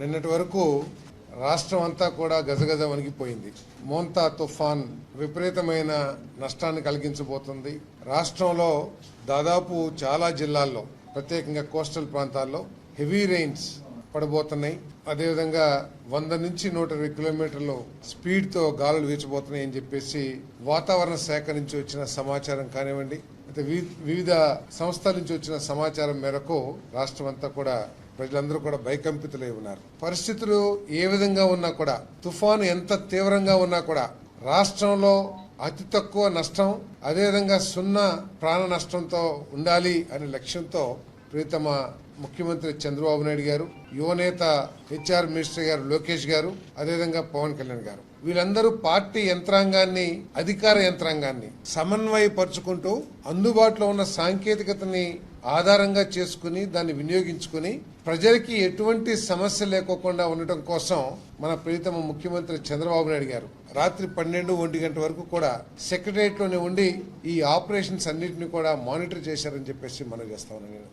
నిన్నటి వరకు రాష్ట్రం అంతా కూడా గజగజ వణిగిపోయింది మోంతా తుఫాన్ విపరీతమైన నష్టాన్ని కలిగించబోతుంది. రాష్ట్రంలో దాదాపు చాలా జిల్లాల్లో ప్రత్యేకంగా కోస్టల్ ప్రాంతాల్లో హెవీ రెయిన్స్ పడబోతున్నాయి. అదేవిధంగా వంద నుంచి నూట ఇరవై కిలోమీటర్లు స్పీడ్తో గాలులు వీచబోతున్నాయి అని చెప్పేసి వాతావరణ శాఖ నుంచి వచ్చిన సమాచారం కానివ్వండి అయితే వివిధ సంస్థల నుంచి వచ్చిన సమాచారం మేరకు రాష్ట్రం అంతా కూడా ప్రజలందరూ కూడా భయకంపితులై ఉన్నారు. పరిస్థితులు ఏ విధంగా ఉన్నా కూడా తుఫాను ఎంత తీవ్రంగా ఉన్నా కూడా రాష్ట్రంలో అతి తక్కువ నష్టం అదేవిధంగా సున్నా ప్రాణ నష్టంతో ఉండాలి అనే లక్ష్యంతో ప్రీతమ ముఖ్యమంత్రి చంద్రబాబు నాయుడు గారు యువనేత హెచ్ఆర్ మినిస్టర్ గారు లోకేష్ గారు అదేవిధంగా పవన్ కళ్యాణ్ గారు. వీళ్ళందరూ పార్టీ యంత్రాంగాన్ని అధికార యంత్రాంగాన్ని సమన్వయపరుచుకుంటూ అందుబాటులో ఉన్న సాంకేతికతని ఆధారంగా చేసుకుని దాన్ని వినియోగించుకుని ప్రజలకి ఎటువంటి సమస్య లేకోకుండా ఉండటం కోసం మన ప్రీతమ ముఖ్యమంత్రి చంద్రబాబు నాయుడు గారు రాత్రి పన్నెండు ఒంటి గంట వరకు కూడా సెక్రటరియట్లోనే ఉండి ఈ ఆపరేషన్స్ అన్నింటినీ కూడా మానిటర్ చేశారని చెప్పేసి మనం చేస్తా ఉన్నాను నేను